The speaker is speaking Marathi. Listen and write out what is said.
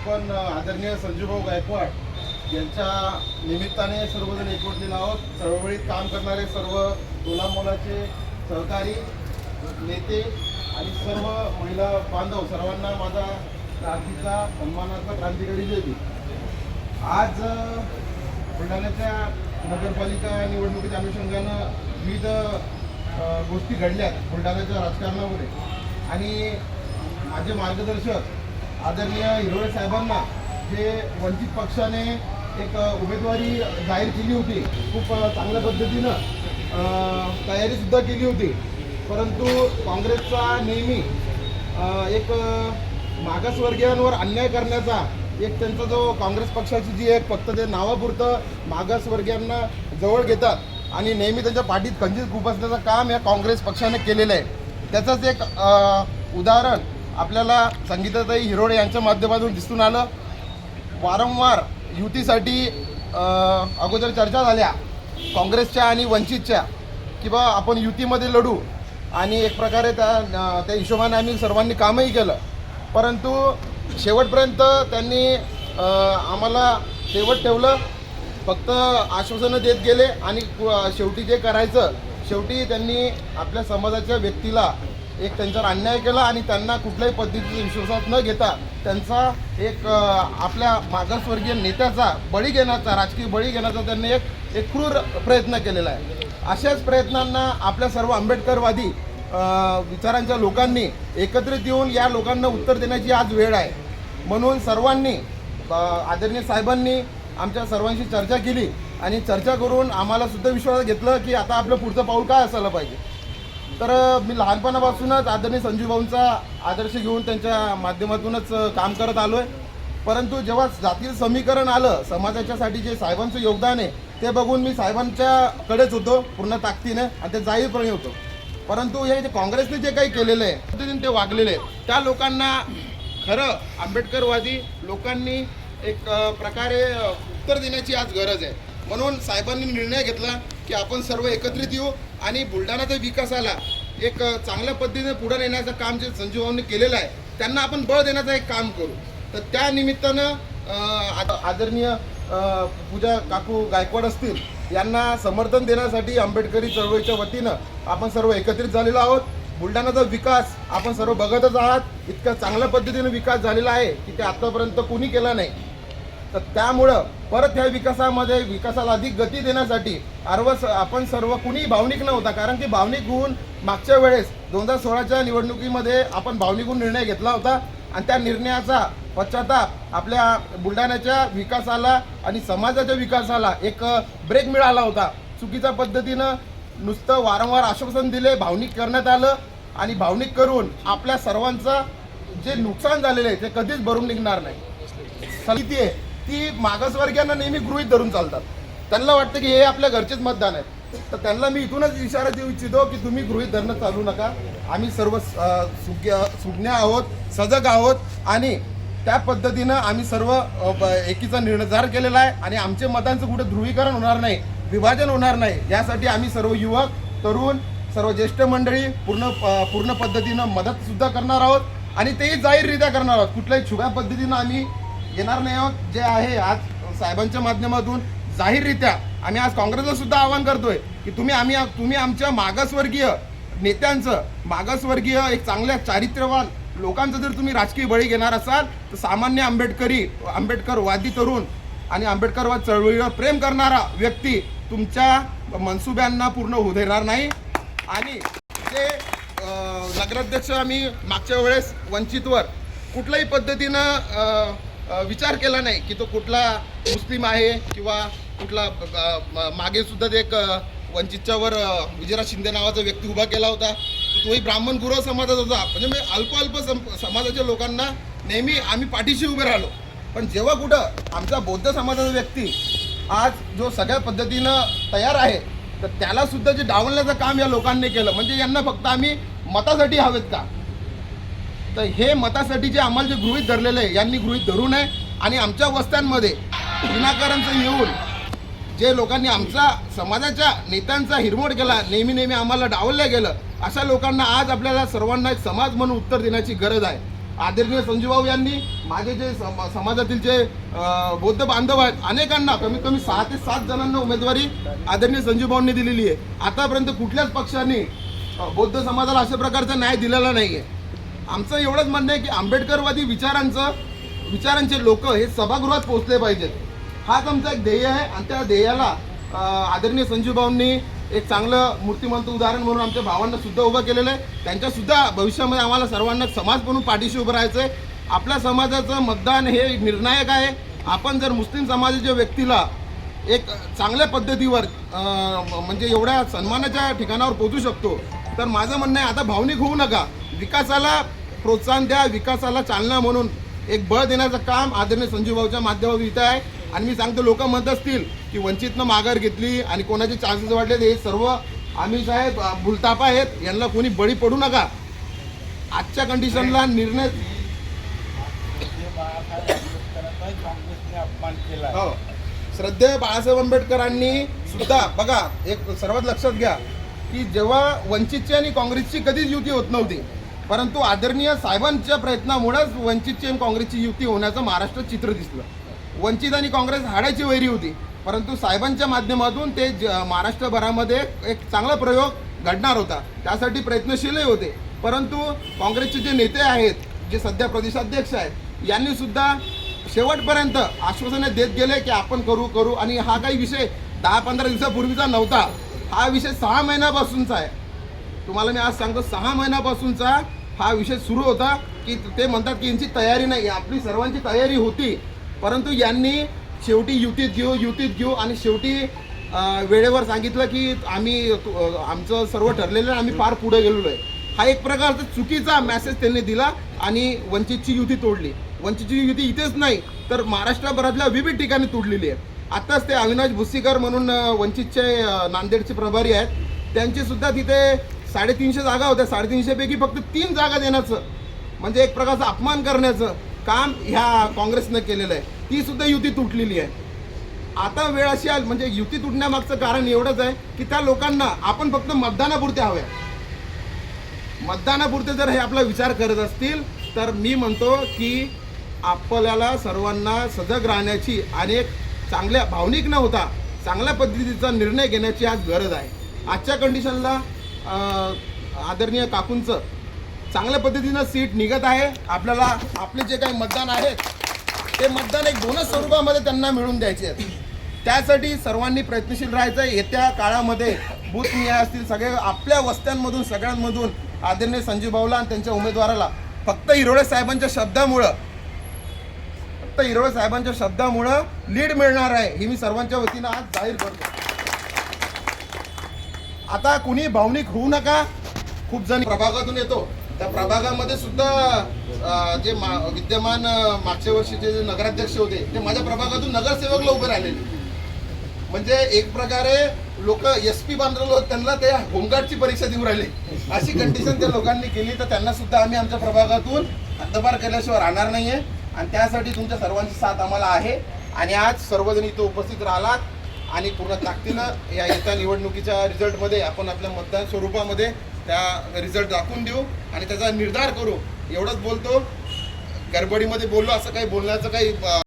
आपण आदरणीय संजूभाऊ गायकवाड यांच्या निमित्ताने सर्वजण एकवटलेलो आहोत. चळवळीत काम करणारे सर्व मुलाचे सहकारी नेते आणि सर्व महिला बांधव सर्वांना माझा क्रांतीचा सन्मानाचा क्रांतिकारी देते आज बुलढाण्याच्या नगरपालिका निवडणुकीच्या अनुषंगानं विविध गोष्टी घडल्यात बुलढाण्याच्या राजकारणामध्ये. आणि माझे मार्गदर्शक आदरणीय हिरोळे साहेबांना जे वंचित पक्षाने एक उमेदवारी जाहीर केली होती. खूप चांगल्या पद्धतीनं तयारीसुद्धा केली होती. परंतु काँग्रेसचा नेहमी एक मागासवर्गीयांवर अन्याय करण्याचा एक त्यांचा जो काँग्रेस पक्षाची जी एक फक्त ते नावापुरतं मागासवर्गीयांना जवळ घेतात आणि नेहमी त्यांच्या पाठीत खंजीर खुपसण्याचं काम या काँग्रेस पक्षाने केलेलं आहे. त्याचंच एक उदाहरण आपल्याला संगीताताई हिरोडे यांच्या माध्यमातून दिसून आलं. वारंवार युतीसाठी अगोदर चर्चा झाल्या. काँग्रेसच्या आणि वंचितच्या की बा आपण युतीमध्ये लढू. आणि एक प्रकारे त्या त्या हिशोबाने आम्ही सर्वांनी कामही केलं. परंतु शेवटपर्यंत त्यांनी आम्हाला शेवट ठेवलं. फक्त आश्वासनं देत गेले आणि शेवटी जे करायचं शेवटी त्यांनी आपल्या समाजाच्या व्यक्तीला एक त्यांच्यावर अन्याय केला आणि त्यांना कुठल्याही पद्धतीचा विश्वासात न घेता त्यांचा एक आपल्या मागासवर्गीय नेत्याचा बळी घेण्याचा राजकीय बळी घेण्याचा त्यांनी एक एक क्रूर प्रयत्न केलेला आहे. अशाच प्रयत्नांना आपल्या सर्व आंबेडकरवादी विचारांच्या लोकांनी एकत्रित येऊन या लोकांना उत्तर देण्याची आज वेळ आहे. म्हणून सर्वांनी आदरणीय साहेबांनी आमच्या सर्वांशी चर्चा केली आणि चर्चा करून आम्हाला सुद्धा विश्वास घेतलं की आता आपलं पुढचं पाऊल काय असायला पाहिजे. तर मी लहानपणापासूनच आदरणीय संजीवभाऊंचा आदर्श घेऊन त्यांच्या माध्यमातूनच काम करत आलो आहे परंतु जेव्हा जातील समीकरण आलं समाजाच्यासाठी जे साहेबांचं योगदान आहे ते बघून मी साहेबांच्याकडेच होतो पूर्ण ताकदीने आणि ते जाहीरपणे होतो. परंतु हे जे काँग्रेसने जे काही केलेलं आहे पद्धतीने ते वागलेले आहे त्या लोकांना खरं आंबेडकरवादी लोकांनी एक प्रकारे उत्तर देण्याची आज गरज आहे. म्हणून साहेबांनी निर्णय घेतला की आपण सर्व एकत्रित येऊ आणि बुलढाणाच्या विकासाला एक चांगल्या पद्धतीने पुढे नेण्याचं काम जे संजीव भाऊंनी केलेलं आहे त्यांना आपण बळ देण्याचं एक काम करू. तर त्या निमित्तानं आद- आदरणीय पूजा काकू गायकवाड असतील यांना समर्थन देण्यासाठी आंबेडकरी चळवळीच्या वतीनं आपण सर्व एकत्रित झालेलो आहोत. बुलढाणाचा विकास आपण सर्व बघतच आहात. इतका चांगल्या पद्धतीने विकास झालेला आहे की ते आतापर्यंत कोणी केला नाही. तर त्यामुळं परत ह्या विकासामध्ये विकासाला अधिक गती देण्यासाठी अर्व स- आपण सर्व कुणी भावनिक नव्हता कारण की भावनिक गुण मागच्या वेळेस दोन हजार सोळाच्या निवडणुकीमध्ये आपण भावनिक गुण निर्णय घेतला होता आणि त्या निर्णयाचा पश्चाताप आपल्या बुलढाण्याच्या विकासाला आणि समाजाच्या विकासाला एक ब्रेक मिळाला होता. चुकीच्या पद्धतीनं नुसतं वारंवार आश्वासन दिले भावनिक करण्यात आलं आणि भावनिक करून आपल्या सर्वांचं जे नुकसान झालेलं आहे ते कधीच भरून निघणार नाही. समिती आहे. ती मागासवर्गीयांना नेहमी गृहित धरून चालतात. त्यांना वाटतं की हे आपल्या घरचेच मतदान आहेत. तर त्यांना मी इथूनच इशारा देऊ इच्छितो की तुम्ही गृहित धरणं चालू नका. आम्ही सर्व सुज्ञ सुज्ञ आहोत सजग आहोत आणि त्या पद्धतीनं आम्ही सर्व एकीचा निर्धार केलेला आहे आणि आमच्या मतांचं कुठे ध्रुवीकरण होणार नाही विभाजन होणार नाही यासाठी आम्ही सर्व युवक तरुण सर्व ज्येष्ठ मंडळी पूर्ण पूर्ण पद्धतीनं मदतसुद्धा करणार आहोत आणि तेही जाहीररित्या करणार आहोत. कुठल्याही छुप्या पद्धतीनं आम्ही येणार नाही आहोत. जे आहे आज साहेबांच्या माध्यमातून जाहीररित्या आम्ही आज काँग्रेसला सुद्धा आवाहन करतोय की तुम्ही आम्ही तुम्ही आमच्या मागासवर्गीय नेत्यांचं मागासवर्गीय एक चांगल्या चारित्र्यवान लोकांचं जर तुम्ही राजकीय बळी घेणार असाल तर सामान्य आंबेडकरी आंबेडकरवादी तरुण आणि आंबेडकरवाद चळवळीवर प्रेम करणारा व्यक्ती तुमच्या मनसुब्यांना पूर्ण होऊ देणार नाही. आणि जे नगराध्यक्ष आम्ही मागच्या वेळेस वंचितवर कुठल्याही पद्धतीनं विचार केला नाही की तो कुठला मुस्लिम आहे किंवा कुठला मागे सुद्धा ते एक वंचितच्यावर विजयराज शिंदे नावाचा व्यक्ती उभा केला होता. तोही ब्राह्मण गुरव समाजाचा होता. म्हणजे मी अल्प अल्प सम समाजाच्या लोकांना नेहमी आम्ही पाठीशी उभे राहिलो. पण जेव्हा कुठं आमचा बौद्ध समाजाचा व्यक्ती आज जो सगळ्या पद्धतीनं तयार आहे तर त्यालासुद्धा जे डावलण्याचं काम या लोकांनी केलं. म्हणजे यांना फक्त आम्ही मतासाठी हवेत का? तर हे मतासाठी जे आम्हाला जे गृहित धरलेलं आहे यांनी गृहित धरू नये. आणि आमच्या वस्त्यांमध्ये विनाकारांचं येऊन जे लोकांनी आमचा समाजाच्या नेत्यांचा हिरमोड केला नेहमी नेहमी आम्हाला डावललं गेलं अशा लोकांना आज आपल्याला सर्वांना एक समाज म्हणून उत्तर देण्याची गरज आहे. आदरणीय संजूभाऊ यांनी माझे जे सम- समाजातील जे बौद्ध बांधव आहेत अनेकांना कमीत कमी सहा ते सात जणांना उमेदवारी आदरणीय संजूभाऊंनी दिलेली आहे. आतापर्यंत कुठल्याच पक्षाने बौद्ध समाजाला अशा प्रकारचा न्याय दिलेला नाही आहे आमचं एवढंच म्हणणं आहे की आंबेडकरवादी विचारांचं विचारांचे लोक हे सभागृहात पोहोचले पाहिजेत. हाच आमचा एक ध्येय आहे आणि त्या ध्येयाला आदरणीय संजीवभाऊंनी एक चांगलं मूर्तिमंत उदाहरण म्हणून आमच्या भावांना सुद्धा उभं केलेलं आहे. त्यांच्यासुद्धा भविष्यामध्ये आम्हाला सर्वांना समाज म्हणून पाठीशी उभं राहायचं आहे आपल्या समाजाचं मतदान हे निर्णायक आहे. आपण जर मुस्लिम समाजाच्या व्यक्तीला एक चांगल्या पद्धतीवर म्हणजे एवढ्या सन्मानाच्या ठिकाणावर पोचू शकतो तर माझं म्हणणं आहे आता भावनिक होऊ नका. विकासाला प्रोत्साहन द्या विकासाला चालना म्हणून. एक बळ देण्याचं काम आदरणीय संजूभाऊच्या माध्यमातून इथं आहे. आणि मी सांगतो लोक म्हणत असतील की वंचितनं माघार घेतली आणि कोणाचे चान्सेस वाढले हे सर्व आम्ही साहेब भुलताप आहेत. यांना कोणी बळी पडू नका. आजच्या कंडिशनला निर्णय केला हो. श्रद्धेय बाळासाहेब आंबेडकरांनी सुद्धा बघा एक सर्वात लक्षात घ्या की जेव्हा वंचितची आणि काँग्रेसची कधीच युती होत नव्हती परंतु आदरणीय साहेबांच्या प्रयत्नामुळेच वंचितची आणि काँग्रेसची युती होण्याचं महाराष्ट्रात चित्र दिसलं. वंचित आणि काँग्रेस हाडाची वैरी होती परंतु साहेबांच्या माध्यमातून ते ज- महाराष्ट्रभरामध्ये एक चांगला प्रयोग घडणार होता. त्यासाठी प्रयत्नशीलही होते. परंतु काँग्रेसचे जे नेते आहेत जे सध्या प्रदेशाध्यक्ष आहेत यांनी सुद्धा शेवटपर्यंत आश्वासने देत गेले की आपण करू करू आणि हा काही विषय दहा पंधरा दिवसापूर्वीचा नव्हता. हा विषय सहा महिन्यापासूनचा आहे. तुम्हाला मी आज सांगतो सहा महिन्यापासूनचा हा विषय सुरू होता की ते म्हणतात की यांची तयारी नाही आपली सर्वांची तयारी होती. परंतु यांनी शेवटी युतीत घेऊ युतीत घेऊ आणि शेवटी वेळेवर सांगितलं की आम्ही आमचं सर्व ठरलेलं आहे आम्ही फार पुढे गेलेलो आहे. हा एक प्रकारचा चुकीचा मेसेज त्यांनी दिला आणि वंचितची युती तोडली. वंचितची युती इथेच नाही तर महाराष्ट्रभरातल्या विविध ठिकाणी तोडलेली आहे. आत्ताच ते अविनाश भुसीकर म्हणून वंचितचे नांदेडचे प्रभारी आहेत. त्यांची सुद्धा तिथे साडेतीनशे जागा होत्या. साडेतीनशेपैकी फक्त तीन जागा देण्याचं. म्हणजे एक प्रकारचं अपमान करण्याचं काम ह्या काँग्रेसनं केलेलं आहे. ती सुद्धा युती तुटलेली आहे. आता वेळ अशी आली म्हणजे युती तुटण्यामागचं कारण एवढंच आहे की त्या लोकांना आपण फक्त मतदानापुरते हव्या मतदानापुरते जर हे आपला विचार करत असतील तर मी म्हणतो की आपल्याला सर्वांना सजग राहण्याची आणि एक चांगल्या भावनिक न होता चांगल्या पद्धतीचा निर्णय घेण्याची आज गरज आहे. आजच्या कंडिशनला आदरणीय काकूंचं चांगल्या पद्धतीनं सीट निघत आहे. आपल्याला आपले जे काही मतदान आहेत ते मतदान एक बोनस स्वरूपामध्ये त्यांना मिळून द्यायचे आहेत. त्यासाठी सर्वांनी प्रयत्नशील राहायचं आहे. येत्या काळामध्ये बूथ निहाय असतील सगळे आपल्या वस्त्यांमधून सगळ्यांमधून आदरणीय संजीव भाऊला आणि त्यांच्या उमेदवाराला फक्त हिरोळे साहेबांच्या शब्दामुळं फक्त हिरोळे साहेबांच्या शब्दामुळं लीड मिळणार आहे ही मी सर्वांच्या वतीनं आज जाहीर करतो. आता कुणी भावनिक होऊ नका. खूप जण प्रभागातून येतो. त्या प्रभागामध्ये सुद्धा जे मा विद्यमान मागच्या वर्षीचे जे नगराध्यक्ष होते ते माझ्या प्रभागातून नगरसेवकला उभे राहिलेले. म्हणजे एक प्रकारे लोक एस पी बांधलेलो त्यांना ते होमगार्डची परीक्षा देऊ राहिले. अशी कंडिशन त्या लोकांनी केली तर त्यांना सुद्धा आम्ही आमच्या प्रभागातून हद्दपार केल्याशिवाय राहणार नाहीये. आणि त्यासाठी तुमच्या सर्वांची साथ आम्हाला आहे. आणि आज सर्वजण इथं उपस्थित राहिलात. आणि पूर्ण ताकदीनं या येत्या निवडणुकीच्या रिझल्टमध्ये आपण आपल्या मतदान स्वरूपामध्ये त्या रिझल्ट दाखवून देऊ आणि त्याचा निर्धार करू. एवढंच बोलतो. गडबडीमध्ये बोललो असं काही बोलण्याचं काही